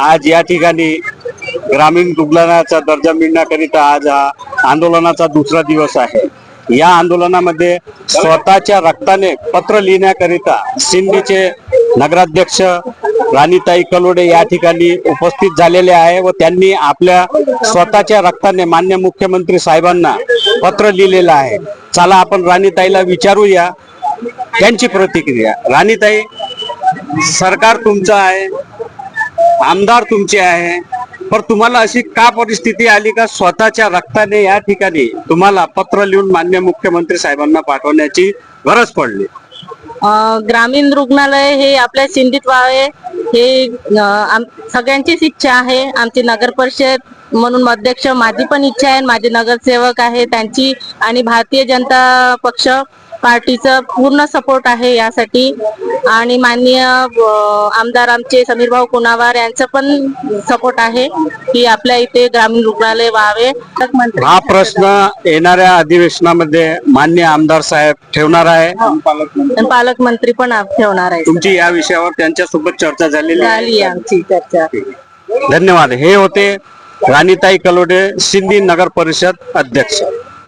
आज या ठिकाणी ग्रामीण रुग्णालयाचा दर्जा मिळण्याकरिता आज हा आंदोलनाचा दुसरा दिवस आहे. या आंदोलनामध्ये स्वतःच्या रक्ताने पत्र लिहिण्याकरिता सिंधीचे नगराध्यक्ष राणीताई कलोडे या ठिकाणी उपस्थित झालेले आहे व त्यांनी आपल्या स्वतःच्या रक्ताने मान्य मुख्यमंत्री साहेबांना पत्र लिहिलेलं आहे. चला आपण राणीताईला विचारूया. त्यांची प्रतिक्रिया. राणीताई सरकार तुमचं आहे. आमदार तुमचे आहे. पण तुम्हाला अशी का परिस्थिती आली का स्वतःच्या रक्ताने या ठिकाणी तुम्हाला पत्र लिहून मान्य मुख्यमंत्री साहेबांना पाठवण्याची गरज पडली? ग्रामीण रुग्णालय हे आपल्या सिंधीत व्हावे हे सगळ्यांचीच इच्छा आहे. आमची नगर परिषद म्हणून अध्यक्ष माझी पण इच्छा आहे. माझे नगरसेवक आहे त्यांची आणि भारतीय जनता पक्ष. पार्टीचं पूर्ण सपोर्ट आहे यासाठी. आणि माननीय आमदार आमचे समीर भाऊ कुणावार यांचं पण सपोर्ट आहे की आपल्या इथे ग्रामीण रुग्णालय व्हावे. हा प्रश्न येणाऱ्या अधिवेशनामध्ये मान्य आमदार साहेब ठेवणार आहे. पालकमंत्री पण ठेवणार आहे. तुमची या विषयावर त्यांच्यासोबत चर्चा झालेली झाली आमची चर्चा. धन्यवाद. हे होते राणीताई कलोडे सिंधी नगर परिषद अध्यक्ष.